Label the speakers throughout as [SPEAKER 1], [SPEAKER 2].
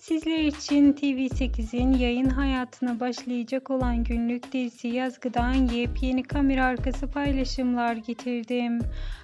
[SPEAKER 1] Sizler için TV8'in yayın hayatına başlayacak olan günlük dizisi Yazgı'dan yepyeni kamera arkası paylaşımlar getirdim.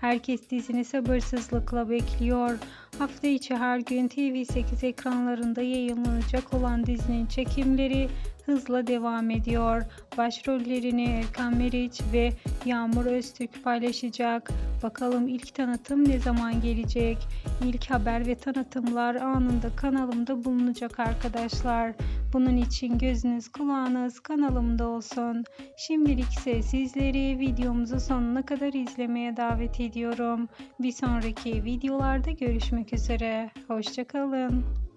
[SPEAKER 1] Herkes dizini sabırsızlıkla bekliyor. Hafta içi her gün TV8 ekranlarında yayınlanacak olan dizinin çekimleri hızla devam ediyor. Başrollerini Erkan Meriç ve Yağmur Öztürk paylaşacak. Bakalım ilk tanıtım ne zaman gelecek? İlk haber ve tanıtımlar anında kanalımda bulunacak arkadaşlar. Bunun için gözünüz kulağınız kanalımda olsun. Şimdilik ise sizleri videomuzu sonuna kadar izlemeye davet ediyorum. Bir sonraki videolarda görüşmek üzere. Hoşçakalın.